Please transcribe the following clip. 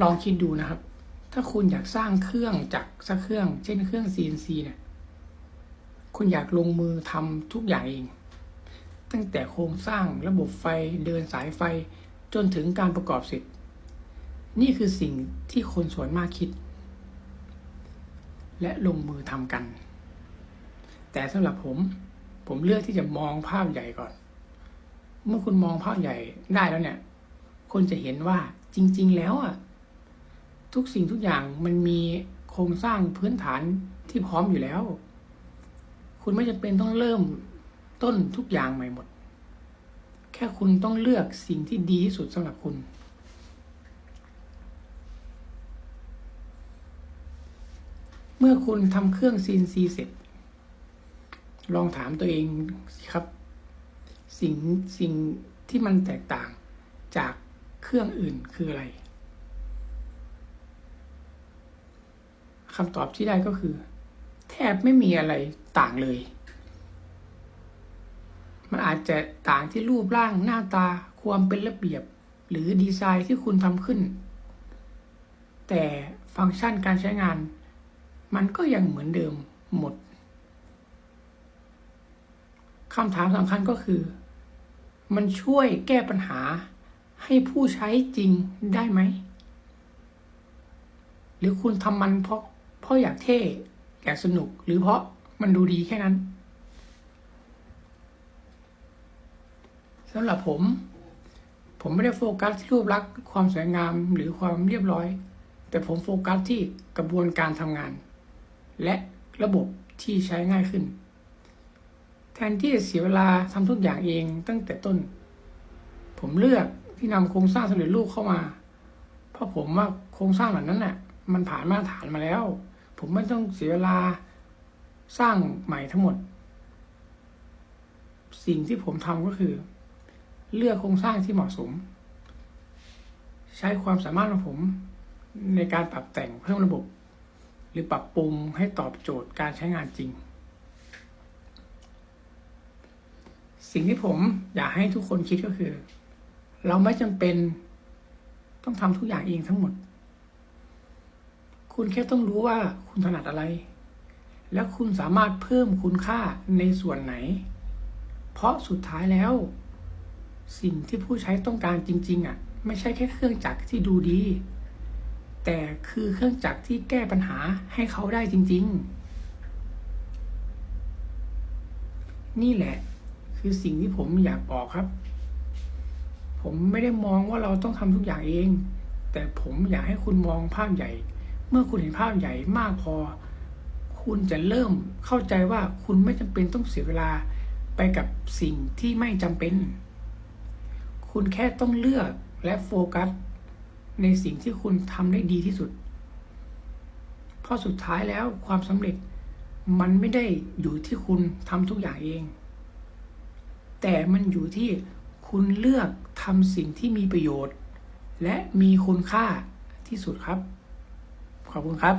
ลองคิดดูนะครับ ถ้าคุณอยากสร้างเครื่องจักรสักเครื่อง เช่นเครื่อง CNC เนี่ย คุณอยากลงมือทำทุกอย่างเอง ตั้งแต่โครงสร้างระบบไฟเดินสายไฟจนถึงการประกอบเสร็จ นี่คือสิ่งที่คนส่วนมากคิด และลงมือทำกัน แต่สำหรับผม ผมเลือกที่จะมองภาพใหญ่ก่อน เมื่อคุณมองภาพใหญ่ได้แล้วเนี่ย คนจะเห็นว่าจริง ๆ แล้วอะ ทุกสิ่งทุกอย่างมันมีโครงสร้างพื้นฐานที่พร้อมอยู่แล้ว คุณไม่จำเป็นต้องเริ่มต้นทุกอย่างใหม่หมด แค่คุณต้องเลือกสิ่งที่ดีที่สุดสำหรับคุณ เมื่อคุณทำเครื่อง CNC เสร็จ ลองถามตัวเองสิครับ สิ่งสิ่งที่มันแตกต่างจากเครื่องอื่นคืออะไร คำตอบที่ได้ก็คือ แทบไม่มีอะไรต่างเลย มันอาจจะต่างที่รูปร่างหน้าตาความเป็นระเบียบ หรือดีไซน์ที่คุณทำขึ้น แต่ฟังก์ชันการใช้งาน มันก็ยังเหมือนเดิมหมดคำถามสำคัญก็คือ มันช่วยแก้ปัญหาให้ผู้ใช้จริงได้ไหม หรือคุณทำมันเพราะ ราะอยากเท่ อยากสนุก หรือเพราะมันดูดีแค่นั้นสำหรับผม ผมไม่ได้โฟกัสที่รูปลักษณ์ความสวยงามหรือความเรียบร้อย แต่ผมโฟกัสที่กระบวนการทำงาน และระบบที่ใช้ง่ายขึ้น แทนที่จะเสียเวลาทำทุกอย่างเองตั้งแต่ต้น ผมเลือกที่นำโครงสร้างสำเร็จรูปเข้ามา เพราะผมว่าโครงสร้างเหล่านั้นน่ะ มันผ่านมาตรฐานมาแล้ว ผมไม่ต้องเสียเวลาสร้างใหม่ทั้งหมด สิ่งที่ผมทำก็คือ เลือกโครงสร้างที่เหมาะสม ใช้ความสามารถของผมในการปรับแต่งเพิ่มระบบ หรือปรับปรุงให้ตอบโจทย์การใช้งานจริง สิ่งที่ผมอยากให้ทุกคนคิดก็คือ เราไม่จำเป็นต้องทำทุกอย่างเองทั้งหมด คุณแค่ต้องรู้ว่าคุณถนัดอะไร และคุณสามารถเพิ่มคุณค่าในส่วนไหน เพราะสุดท้ายแล้ว สิ่งที่ผู้ใช้ต้องการจริง ๆอะ ไม่ใช่แค่เครื่องจักรที่ดูดี แต่คือเครื่องจักรที่แก้ปัญหาให้เขาได้จริง ๆ นี่แหละ คือสิ่งที่ผมอยากบอกครับ ผมไม่ได้มองว่าเราต้องทำทุกอย่างเอง แต่ผมอยากให้คุณมองภาพใหญ่ เมื่อคุณเห็นภาพใหญ่มากพอ คุณจะเริ่มเข้าใจว่าคุณไม่จำเป็นต้องเสียเวลาไปกับสิ่งที่ไม่จำเป็น คุณแค่ต้องเลือกและโฟกัส ในสิ่งที่คุณทำได้ดีที่สุด เพราะสุดท้ายแล้วความสำเร็จมันไม่ได้อยู่ที่คุณทำทุกอย่างเอง แต่มันอยู่ที่คุณเลือกทำสิ่งที่มีประโยชน์ และมีคุณค่าที่สุดครับ ขอบคุณครับ